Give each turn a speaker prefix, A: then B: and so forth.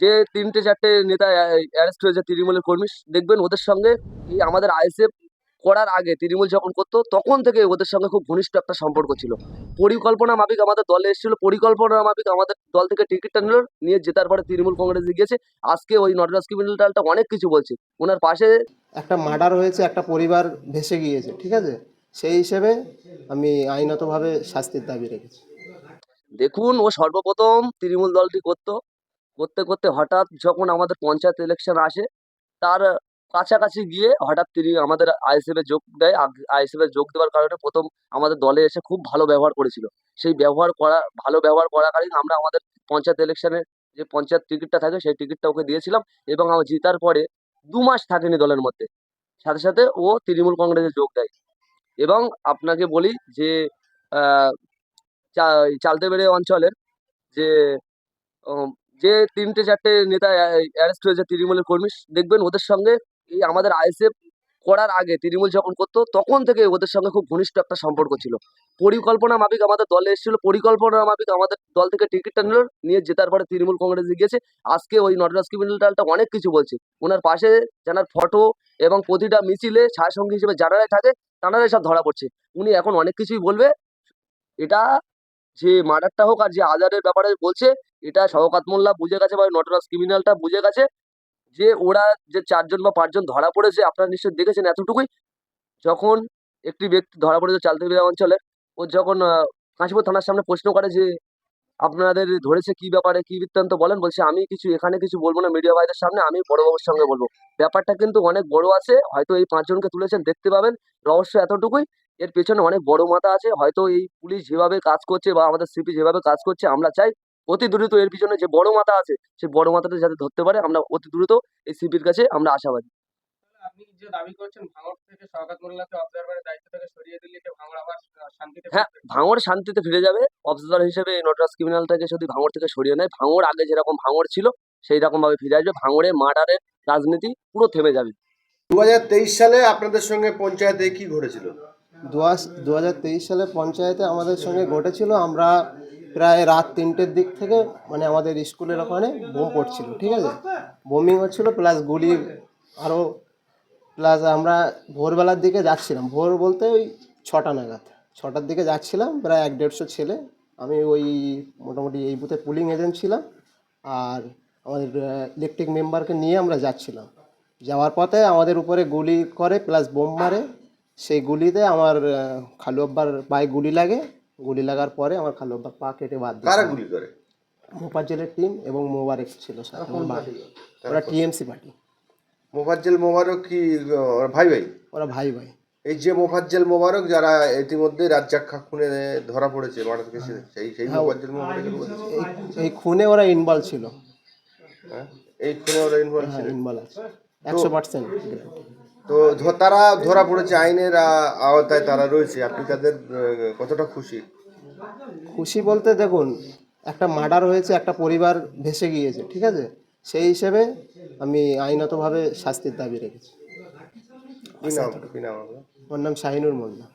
A: যে তিনটে চারটে নেতা অ্যারেস্ট হয়েছে তৃণমূলের কর্মী দেখবেন ওদের সঙ্গে এই আমাদের আইএসএফ করার আগে তৃণমূল যখন করতো তখন থেকে ওদের সঙ্গে খুব ঘনিষ্ঠ একটা সম্পর্ক ছিল। পরিকল্পনা মাফিক আমাদের দলে এসেছিল পরিকল্পনা মাফিক আমাদের দল থেকে টিকিটটা নিল নিয়ে জেতার পরে তৃণমূল কংগ্রেসে গিয়েছে। আজকে ওই নটরাজ ক্রিমিনালটা অনেক কিছু বলছে। ওনার পাশে
B: একটা মার্ডার হয়েছে একটা পরিবার ভেসে গিয়েছে ঠিক আছে? সেই হিসেবে আমি আইনতভাবে শাস্তির দাবি রেখেছি।
A: দেখুন ও সর্বপ্রথম তৃণমূল দলটি করতো। করতে করতে হঠাৎ যখন আমাদের পঞ্চায়েত ইলেকশন আসে তার কাছাকাছি গিয়ে হঠাৎ তিনি আমাদের আইএসএফ যোগ দেয়। আইএসএফ যোগ দেওয়ার কারণে প্রথম আমাদের দলে এসে খুব ভালো ব্যবহার করেছিল। সেই ব্যবহার করা ভালো ব্যবহার করাকালীন আমরা আমাদের পঞ্চায়েত ইলেকশনে যে পঞ্চায়েত টিকিটটা থাকে সেই টিকিটটা ওকে দিয়েছিলাম এবং আমার জেতার পরে দু মাস থাকেনি দলের মধ্যে। সাথে সাথে ও তৃণমূল কংগ্রেসে যোগ দেয়। এবং আপনাকে বলি যে আহ, চা- চালতেবেড়ে অঞ্চলের যে যে তিনটে, চারটে নেতা অ্যারেস্ট হয়েছে তৃণমূলের কর্মী, দেখবেন ওদের সঙ্গে এই আমাদের আইএসএফ করার আগে, তৃণমূল যখন করতো, তখন থেকে ওদের সঙ্গে খুব ঘনিষ্ঠ একটা সম্পর্ক ছিল। পরিকল্পনা মাফিক আমাদের দলে এসেছিল, পরিকল্পনা মাফিক আমাদের দল থেকে টিকিটটা নিল, নিয়ে জেতার পরে তৃণমূল কংগ্রেসে গিয়েছে। আজকে ওই নটরাজ ক্রিমিনালটা অনেক কিছু বলছে। ওনার পাশে যারা ফটো এবং প্রতিটা মিছিলে ছায়াসঙ্গী হিসেবে যারাই থাকে, তারাই সব ধরা পড়ছে। উনি এখন অনেক কিছুই বলবে। এটা যে মার্ডারটা হোক আর যে আজারের ব্যাপারে বলছে, এটা শওকাত মোল্লা বুঝে গেছে বা নটরাস ক্রিমিনালটা বুঝে গেছে, যে ওরা যে চারজন বা পাঁচজন ধরা পড়েছে, আপনারা নিশ্চয়ই দেখেছেন এতটুকুই। যখন একটি ব্যক্তি ধরা পড়েছে চালতেবিরা অঞ্চলে ও যখন কাশীপুর থানার সামনে প্রশ্ন করে যে আপনাদের ধরেছে কি ব্যাপারে কি বৃত্তান্ত বলেন? বলছে আমি কিছু এখানে কিছু বলব না মিডিয়া ভাইদের সামনে আমি বড়বাবুর সঙ্গে বলব। ব্যাপারটা কিন্তু অনেক বড় আছে হয়তো এই পাঁচজনকে তুলেছেন দেখতে পাবেন। রহস্য এতটুকুই এর পেছনে অনেক বড় মাথা আছে হয়তো এই পুলিশ যেভাবে কাজ করছে বা আমাদের সিপি যেভাবে কাজ করছে আমরা চাই অতি দ্রুত এর পিছনে যে বড় মাথা আছে সেই বড় মাথাটা যাতে ধরতে পারে আমরা অতি দ্রুত এই সিপির কাছে আমরা আশাবাদী। হ্যাঁ? ভাঙড় শান্তিতে ফিরে যাবে অবজারভার হিসেবে এই নটরাজ ক্রিমিনালটাকে যদি ভাঙড় থেকে সরিয়ে নেয় ভাঙড় আগে যেরকম ভাঙড় ছিল সেই রকম ভাবে ফিরে আসবে। ভাঙড়ে মার্ডারের রাজনীতি পুরো থেমে যাবে।
C: দু হাজার তেইশ সালে আপনাদের সঙ্গে পঞ্চায়েতে কি ঘটেছিল?
B: দু হাজার তেইশ সালে পঞ্চায়েতে আমাদের সঙ্গে ঘটেছিল আমরা প্রায় রাত তিনটের দিক থেকে মানে আমাদের স্কুলের ওখানে বোম পড়ছিল ঠিক আছে? বোমিং হচ্ছিল প্লাস গুলি আরও প্লাস আমরা ভোরবেলার দিকে যাচ্ছিলাম। ভোর বলতে ওই ছটা নাগাদ। ছটার দিকে যাচ্ছিলাম প্রায় এক দেড়শো ছেলে। আমি ওই মোটামুটি এই বুথে পুলিং এজেন্ট ছিলাম আর আমাদের ইলেকট্রিক মেম্বারকে নিয়ে আমরা যাচ্ছিলাম। যাওয়ার পথে আমাদের উপরে গুলি করে প্লাস বোম মারে। সেই গুলিতে আমার খালু আব্বার পায়ে গুলি লাগে। গুলি লাগার পরে আমার খালু আব্বার পা কেটে বাদ
C: কারা গুলি করে?
B: মোপাজ্জেলের টিম এবং মোবারক ছিল। ওরা টিএমসি পার্টি।
C: মোফাজ্জেল মোবারক কি আহ, ভাই ভাই?
B: ওরা ভাই ভাই।
C: এই যে মোফাজ্জেল মোবারক যারা ইতিমধ্যে রাজ্জাক খা খুনে ধরা পড়েছে মার্ডার কেসে সেই সেই মোফাজ্জেল মোবারকের
B: এই খুনে ওরা ইনভলভ ছিল।
C: হ্যাঁ? এই খুনে ওরা ইনভলভ
B: হ্যাঁ
C: ছিল।
B: ইনভলভ আছে। একশো পার্সেন্ট
C: তো তারা ধরা পড়েছে আইনের আওতায় তারা রয়েছে। আপনি তাদের কতটা খুশি?
B: খুশি বলতে দেখুন একটা মার্ডার হয়েছে একটা পরিবার ভেসে গিয়েছে ঠিক আছে? সেই হিসেবে আমি আইনতভাবে শাস্তির দাবি রেখেছি।
C: নাম আপনার?
B: ওর নাম শাহিনুর মোল্লা